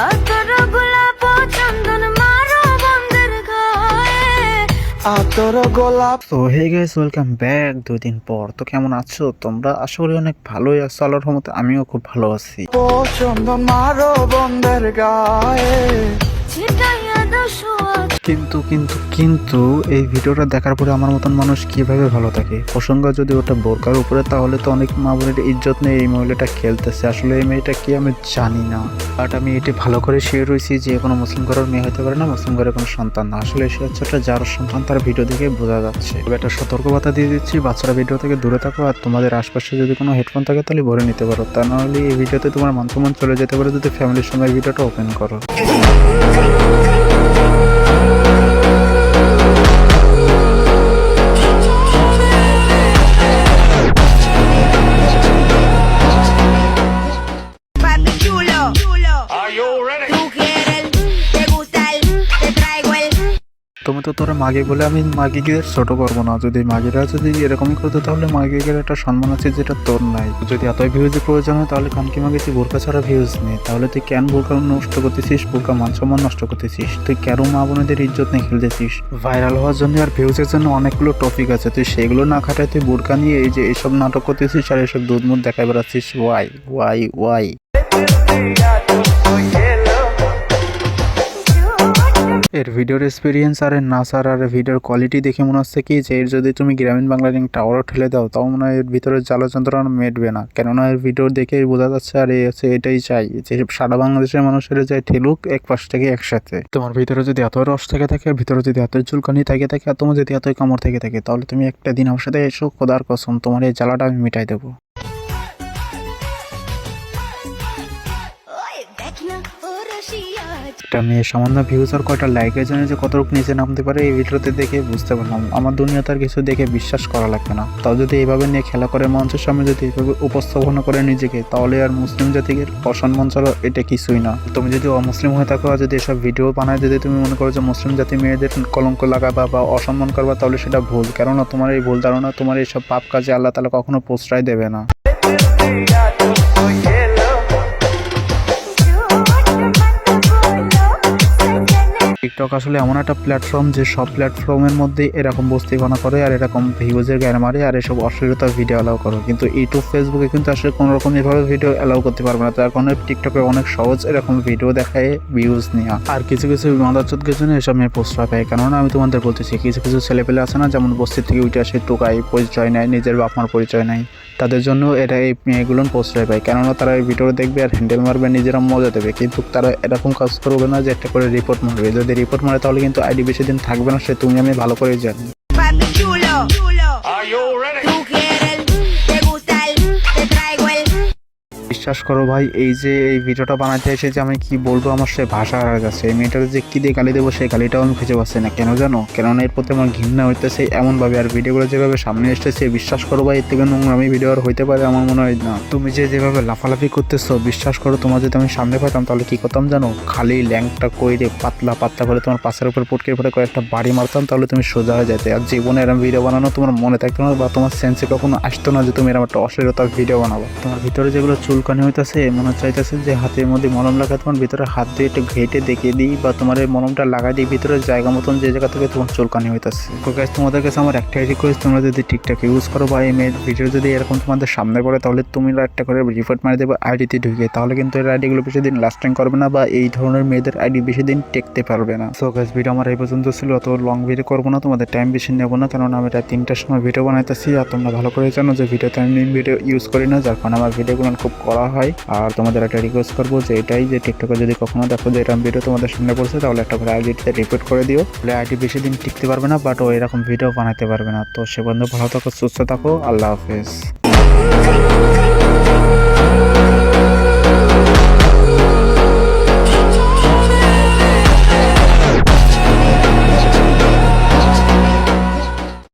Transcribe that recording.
আতর গোলাপ চন্দন মারো বন্ধের আতর গোলাপ। তো হে গাইস ওয়েলকাম ব্যাক দুই দিন পর। তো কেমন আছো? তোমরা আশা করি অনেক ভালোই আছো। আল্লাহর রহমতে আমিও খুব ভালো আছি। চন্দন মারো বন্ধের গায়ে। কিন্তু কিন্তু কিন্তু এই ভিডিওটা দেখার পরে আমার মতন মানুষ কীভাবে ভালো থাকে? প্রসঙ্গ যদি ওটা বোরকার উপরে, তাহলে তো অনেক মা বোনের ইজ্জত নেই এই মহিলাটা খেলতেছে। আসলে এই মেয়েটা কি আমি জানি না। বাট আমি এটি ভালো করে শেয়ার রয়েছি যে কোনো মুসলিম ঘরের মেয়ে হতে পারে না, মুসলিম ঘরের কোনো সন্তান না। আসলে সে হচ্ছে একটা যার সন্তান, তার ভিডিও দেখে বোঝা যাচ্ছে। তবে একটা সতর্কবার্তা দিয়ে দিচ্ছি, বাচ্চারা ভিডিও থেকে দূরে থাকো আর তোমাদের আশপাশে যদি কোনো হেডফোন থাকে, তাহলে ভরে নিতে পারো। তা নাহলে এই ভিডিওতে তোমার মানসম্মান চলে যেতে পারে যদি ফ্যামিলির সঙ্গে ভিডিওটা ওপেন করো। তুমি তো তোরা মাগে বলে আমি মাগিদের ছোট করব না। যদি মাগিরা যদি এরকমই করতো, তাহলে মাগিদের একটা সম্মান আছে যেটা তোর নাই। যদি এতই ভিউজের প্রয়োজন হয়, তাহলে কানকি মাগেছি বোরকা ছাড়া ভিউজ নেই। তাহলে তুই কেন বোরকা নষ্ট করতেছিস, বোরকা মান সম্মান নষ্ট করতেছিস? তুই কেন মা বোনেদের ইজ্জত নিয়ে খেলতেছিস? ভাইরাল হওয়ার জন্য আর ভিউজের জন্য অনেকগুলো টপিক আছে। তুই সেগুলো না খাটায় তুই বোরকা নিয়ে এই যে এইসব নাটক করতেছিস আর এইসব দুধ মুধ দেখাই বেড়াচ্ছিস। ওয়াই ওয়াই ওয়াই এর ভিডিওর এক্সপিরিয়েন্স আর এর নাসার আর ভিডিওর কোয়ালিটি দেখে মনে হচ্ছে কি যে এর যদি তুমি গ্রামীণ বাংলা রিং টাওয়ারও ঠেলে দাও, তাও মনে হয় এর ভিতরে জ্বালা যন্ত্রণা মেটবে না। কেননা এর ভিডিও দেখে বোঝা যাচ্ছে আর এই হচ্ছে এটাই চাই যে সারা বাংলাদেশের মানুষের যায় ঠেলুক এক পাশ থেকে একসাথে। তোমার ভিতরে যদি এত রস থেকে থাকে ভিতরে যদি এত চুলকানি থেকে থাকে, আর তোমার যদি এতই কামড় থেকে থাকে, তাহলে তুমি একটা দিন আমার সাথে এসো, খোদার কসম, তোমার এই জ্বালাটা আমি মিটাই দেবো। একটা মেয়ে, সামান্য ভিউজ আর কয়টা লাইকের জন্য যে কতটুকু নিচে নামতে পারে, এই ভিডিওতে দেখে বুঝতে পারলাম। আমার দুনিয়াতে আর কিছু দেখে বিশ্বাস করা লাগবে না। তাও যদি এইভাবে নিয়ে খেলা করে মঞ্চের সামনে যদি এইভাবে উপস্থাপনা করে নিজেকে, তাহলে আর মুসলিম জাতিকে অসম্মান ছাড়া এটা কিছুই না। তুমি যদি অমুসলিম হয়ে থাকো আর যদি এসব ভিডিও বানায় যদি তুমি মনে করো যে মুসলিম জাতি মেয়েদের কলঙ্ক লাগাবা বা অসম্মান করবা, তাহলে সেটা ভুল। কেননা তোমার এই ভুল ধারণা, তোমার এইসব পাপ কাজে আল্লাহ তালা কখনো প্রশ্রয় দেবে না। টিকটক আসলে এমন একটা প্ল্যাটফর্ম যে সব প্ল্যাটফর্মের মধ্যে এরকম বস্তি বস্তিপনা করে আর এরকম ভিউজের জ্ঞান মারে আর এসব অশ্লীলতার ভিডিও অ্যালাউ করো। কিন্তু ইউটিউব ফেসবুকে কিন্তু আসলে কোনো রকম এভাবে ভিডিও অ্যালাউ করতে পারবে না। তার কারণে টিকটকে অনেক সহজ এরকম ভিডিও দেখায় ভিউজ নেওয়া। আর কিছু কিছু মাদারচোদকের জন্য এসব মেয়ে পোস্টার পায়। কেননা আমি তোমাদের বলতেছি, কিছু কিছু ছেলেপেলে আছে না, যেমন বস্তি থেকে উঠে আসে টোকাই পরিচয় নেয়, নিজের বাপ মার পরিচয় নেয়। তাদের জন্য এটা এই এগুলো প্রশ্রয় পায়। কেননা তারা এই ভিডিও দেখবে আর হ্যান্ডেল মারবে, নিজেরা মজা দেবে। কিন্তু তারা এরকম কাজ করবে না যে একটা করে রিপোর্ট মারবে। যদি রিপোর্ট মারে তাহলে কিন্তু আইডি বেশি দিন থাকবে না, সে তুমি আমি ভালো করেই জানি। বিশ্বাস করো ভাই, এই যে এই ভিডিওটা বানাতে এসে যে আমি কি বলব আমার সে ভাষা হারা যাচ্ছে এই মেয়েটার যে কি দিয়ে গালি দেবো সেই গালিটাও আমি খুঁজে পাচ্ছি না। কেন জানো? কেননা এর প্রতি আমার ঘৃণা হইতেছে এমনভাবে, আর ভিডিওগুলো যেভাবে সামনে এসেছে, বিশ্বাস করো ভাই, এর থেকে নোংরামি ভিডিও আর হইতে পারে আমার মনে হয় না। তুমি যে যেভাবে লাফালাফি করতেছো, বিশ্বাস করো তোমার যদি আমি সামনে পাইতাম, তাহলে কি করতাম জানো? খালি ল্যাংটা কইরে পাতলা পাতলা করে তোমার পাশের উপর পটকে পরে কয়েকটা বাড়ি মারতাম, তাহলে তুমি সোজা হয়ে যেতে আর জীবনে এরকম ভিডিও বানানো তোমার মনে থাকতো না, বা তোমার সেন্সে কখনো আসতো না যে তুমি এরকম একটা অশ্লীলতার ভিডিও বানাবো। তোমার ভিতরে যেগুলো চুলকানি হইতেছে, মনে চাইতেছে যে হাতের মধ্যে মলম লাগা তোমার ভিতরে হাত দিয়ে একটু ঘেটে দেখিয়ে দিই বা তোমার এই মলমটা লাগাই দিই, ভিতরে জায়গা মতন যে জায়গা থেকে তোমার চুলকানি হইতেছে। তো গাইস তোমাদের কাছে আমার একটাই রিকোয়েস্ট তোমরা যদি ঠিকঠাক ইউজ করো বা এই মেয়ের ভিডিও যদি এরকম তোমাদের সামনে পড়ে, তাহলে তুমি একটা করে রিপোর্ট মারি দেবে আইডিতে ঢুকে। তাহলে কিন্তু এর আইডিগুলো বেশি দিন লাস্টিং করবে না বা এই ধরনের মেয়েদের আইডি বেশি দিন টেকতে পারবে না। সো গাইস ভিডিও আমার এই পর্যন্ত ছিল, অত লং ভিডিও করব না, তোমাদের টাইম বেশি নেব না কারণ আমি রাত তিনটার সময় ভিডিও বানাইতেছি, আর তোমরা ভালো করে জানো যে ভিডিওতে আমি ভিডিও ইউজ করি না, যার কারণে আমার ভিডিওগুলো খুব করা হয়। আর তোমাদের একটা রিকোয়েস্ট করব যে এটাই যে টিকটকে যদি কখনো দেখো যে এরকম ভিডিও তোমাদের সামনে পড়ছে, তাহলে একটা করে আইডিতে রিপোর্ট করে দিও। তাহলে আইডি বেশি দিন টিকতে পারবে না বাট ও এরকম ভিডিও বানাতে পারবে না। তো সে বন্ধু, ভালো থাকো, সুস্থ থাকো, আল্লাহ হাফেজ।